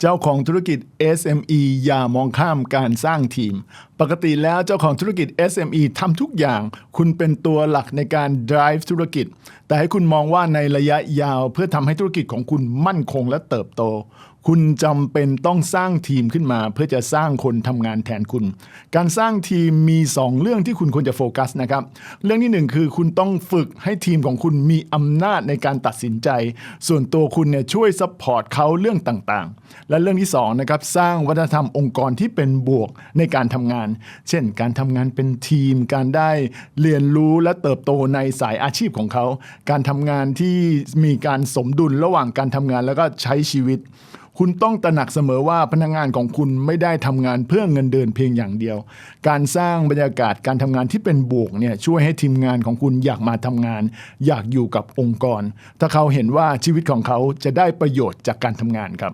เจ้าของธุรกิจ SME อย่ามองข้ามการสร้างทีม ปกติแล้วเจ้าของธุรกิจ SME ทำทุกอย่าง คุณเป็นตัวหลักในการ drive ธุรกิจ แต่ให้คุณมองว่าในระยะยาวเพื่อทำให้ธุรกิจของคุณมั่นคงและเติบโต คุณจำเป็นต้องสร้างทีมขึ้นมา เพื่อจะสร้างคนทำงานแทนคุณ การสร้างทีมมี 2 เรื่องที่คุณควรจะโฟกัสนะครับ เรื่องที่ 1 คือคุณต้องฝึกให้ทีมของคุณมีอำนาจในการตัดสินใจ ส่วนตัวคุณเนี่ยช่วยซัพพอร์ตเขาเรื่องต่างๆ และเรื่องที่2นะครับสร้างวัฒนธรรมองค์กรที่เป็นบวกในการทำงาน เช่น การทำงานเป็นทีม การได้เรียนรู้และเติบโตในสายอาชีพของเขา การทำงานที่มีการสมดุลระหว่างการทำงานแล้วก็ใช้ชีวิตคุณต้องตระหนักเสมอว่าพนักงานของคุณไม่ได้ทำงานเพื่อเงินเดือนเพียงอย่างเดียว การสร้างบรรยากาศการทำงานที่เป็นบวกเนี่ยช่วยให้ทีมงานของคุณอยากมาทำงาน อยากอยู่กับองค์กร ถ้าเขาเห็นว่าชีวิตของเขาจะได้ประโยชน์จากการทำงานครับ